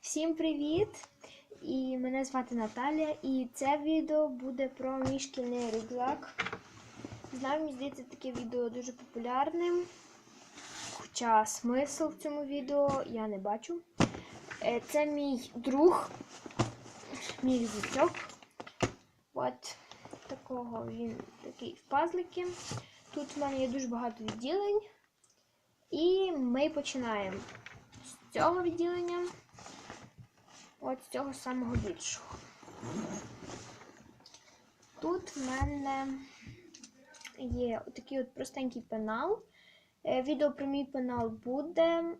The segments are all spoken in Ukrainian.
Всім привіт! І мене звати Наталя, і це відео буде про мій шкільний рюкзак. Знаю, мені здається, таке відео дуже популярним. Хоча смисл в цьому відео я не бачу. Е, Це мій друг, мій рюкзачок. От такого він такий в пазлики. Тут в мене є дуже багато відділень. І ми починаємо з цього відділення. От цього самого більшого. Тут в мене є такий от простенький пенал. Е, Відео про мій пенал буде.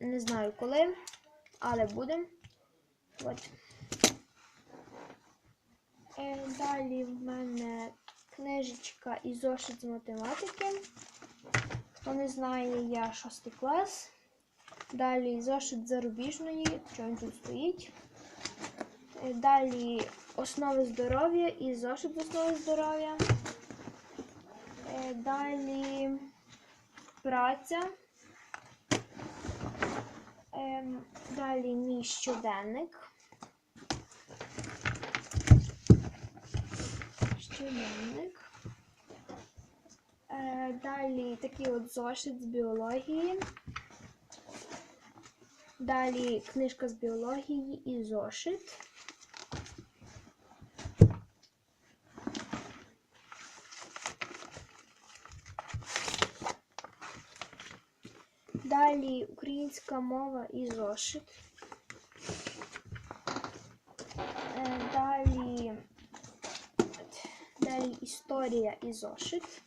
Не знаю коли, але буде. От. Е, Далі в мене книжечка і зошит з математики. Хто не знає, я шостий клас. Далі зошит зарубіжної, що він тут стоїть. Е, Далі основи здоров'я і зошит основи здоров'я. Е, Далі праця. Ем, Далі мій щоденник. Щоденник. Е, Далі такий от зошит з біології. Далі книжка з біології і зошит. Далі українська мова і зошит. Е, Далі, далі історія і зошит.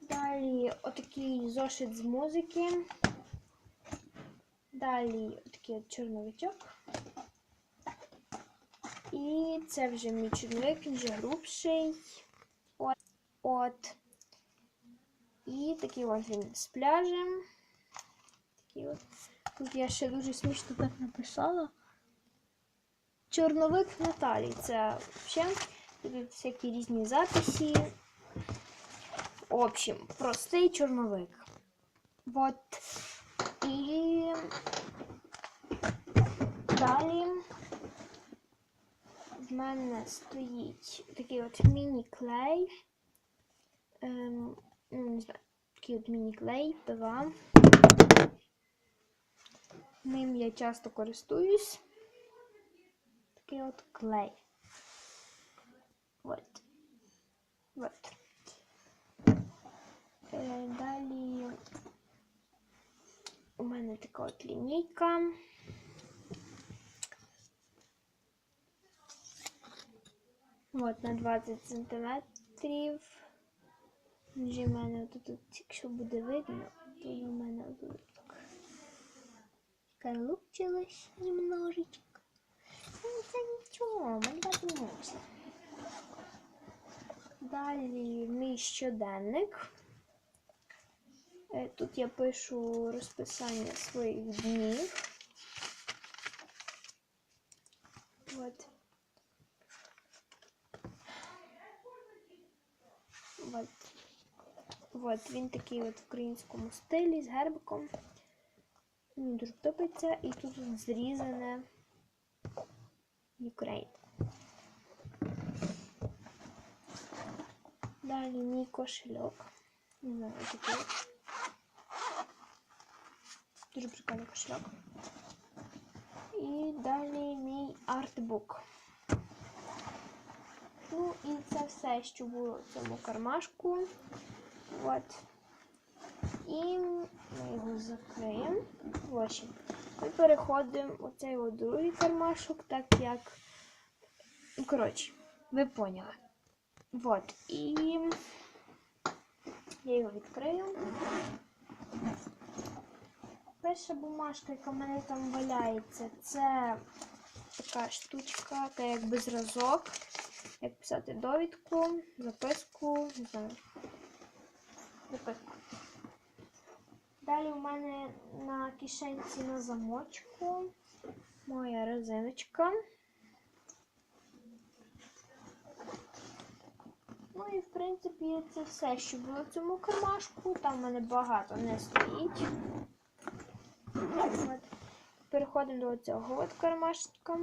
Далі отакий зошит з музики. Далі такий от чорновичок. І це вже мій чорновик, він вже грубший. От. от. І такий от він з пляжем. Такий от. Тут я ще дуже смішно так написала. Чорновик Наталі. Це взагалі тут всякі різні записи. В общем, простий чорновик. Вот. І далі в мене стоїть такий от міні-клей. Ем, ну, не знаю, такий от міні-клей, ПВА. Ним я часто користуюсь. Такий от клей. Вот. Вот. Е, Далі у мене така от лінійка. От на 20 сантиметрів. Вже в мене тут, якщо буде видно, то у мене тут так колупчилось немножечко. Ну, це нічого, малювати можна. Далі мій щоденник. Е, Тут я пишу розписання своїх днів. От. От. От, він такий от в українському стилі з гербиком. Мені дуже подобається. І тут зрізане Україна. Далі мій кошельок. Не знаю, такий. От. Дуже прикольний кошельок. І далі мій артбук. Ну і це все, що було в цьому кармашку. От. І ми його закриємо. Общем, ми переходимо у цей от другий кармашок, так як. Ну, коротше, ви поняли. Вот. І я його відкрию. Перша бумажка, яка в мене там валяється, це така штучка, така якби зразок. Як писати довідку, записку, не знаю. Записку. Далі у мене на кишенці на замочку моя резиночка. Ну і в принципі це все, що було в цьому кармашку. Там в мене багато не стоїть. Переходимо до цього от кармашка.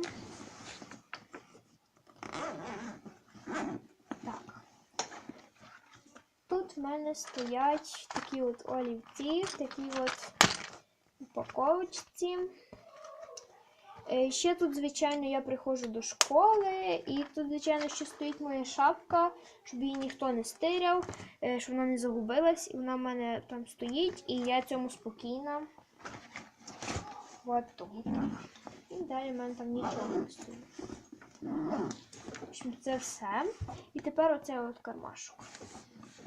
Так. Тут в мене стоять такі от олівці, в такій от упаковочці. Е, Ще тут, звичайно, я приходжу до школи, і тут, звичайно, ще стоїть моя шапка, щоб її ніхто не стиряв, е, щоб вона не загубилась, і вона в мене там стоїть, і я цьому спокійна. Так. І далі в мене там нічого не стоїть. В общем, це все. І тепер оцей от кармашок.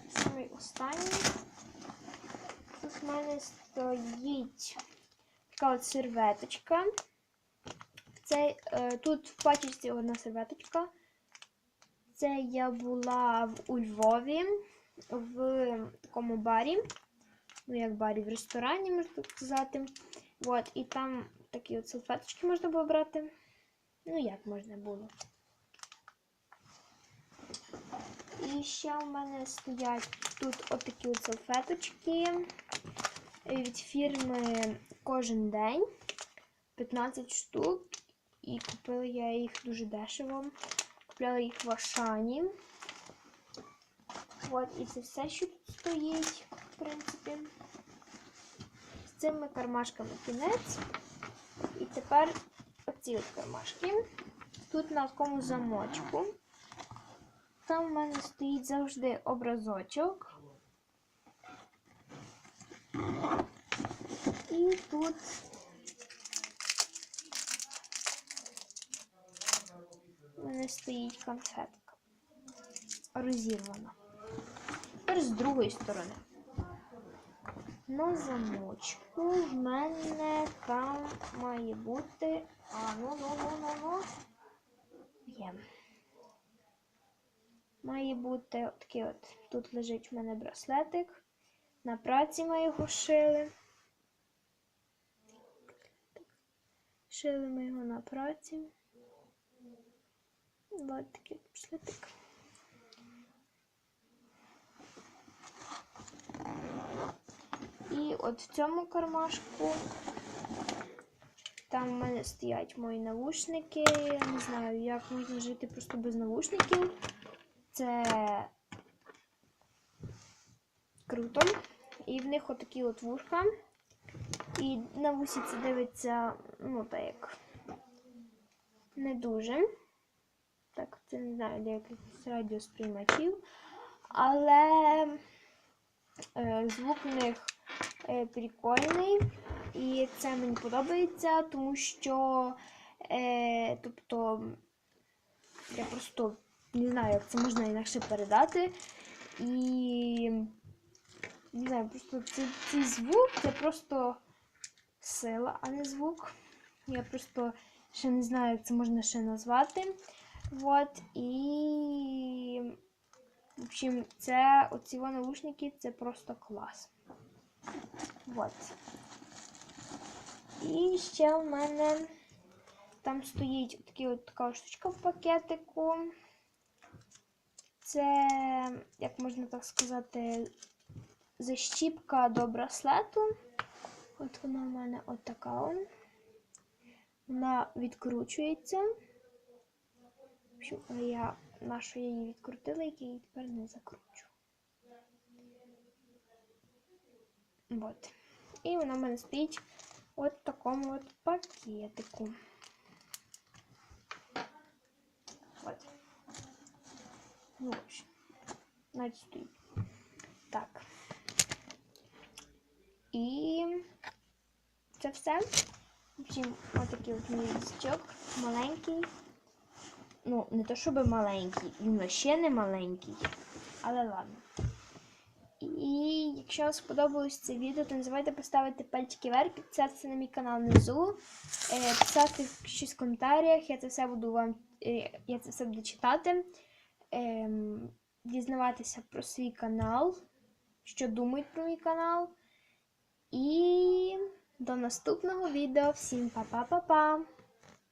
Самий останній. Тут в мене стоїть така от серветочка. Це, е, тут в пачечці одна серветочка. Це я була в, у Львові в такому барі. Ну, як барі в ресторані, можна так сказати. От, і там такі от салфеточки можна було брати. Ну, як можна було. І ще у мене стоять тут отакі от салфеточки від фірми Кожен день. 15 штук. І купила я їх дуже дешево. Купляла їх в Ашані. От, і це все, що тут стоїть, в принципі. Цими кармашками кінець. І тепер оці от кармашки. Тут на такому замочку. Там в мене стоїть завжди образочок. І тут у мене стоїть конфетка. Розірвана. Тепер з другої сторони. На замочку в мене там має бути. А, ну, ну, ну, ну, ну. Є. Має бути такий от. Тут лежить в мене браслетик. На праці ми його шили. Шили ми його на праці. Ось такий браслетик. І от в цьому кармашку там в мене стоять мої навушники. Я не знаю, як можна жити просто без навушників. Це круто. І в них отакі от вушка. І на вусі це дивиться, ну так як не дуже. Так, це не знаю, для якихось радіосприймачів. Але е, звук в них прикольний. І це мені подобається, тому що е, тобто я просто не знаю, як це можна інакше передати. І не знаю, просто цей, цей звук це просто сила, а не звук. Я просто ще не знаю, як це можна ще назвати. Вот, і в общем, це оці наушники це просто клас. Вот. І ще в мене там стоїть такі от така штучка в пакетику. Це, як можна так сказати, защіпка до браслету. От вона в мене от така. Вона відкручується. Я нашу її відкрутила, і я її тепер не закручу. Вот. І вона в мене стоїть от в такому от пакетику. Вот. Ну, в стоїть. Так. І це все. В общем, отакий от мій лісточок маленький. Ну, не то щоб маленький, він ще не маленький, але ладно. І якщо вам сподобалось це відео, то не забувайте поставити пальчики вверх, підписатися на мій канал внизу, е, писати щось в коментарях, я це все буду вам, е, я це все буду читати, е, дізнаватися про свій канал, що думають про мій канал. І до наступного відео. Всім па-па-па-па!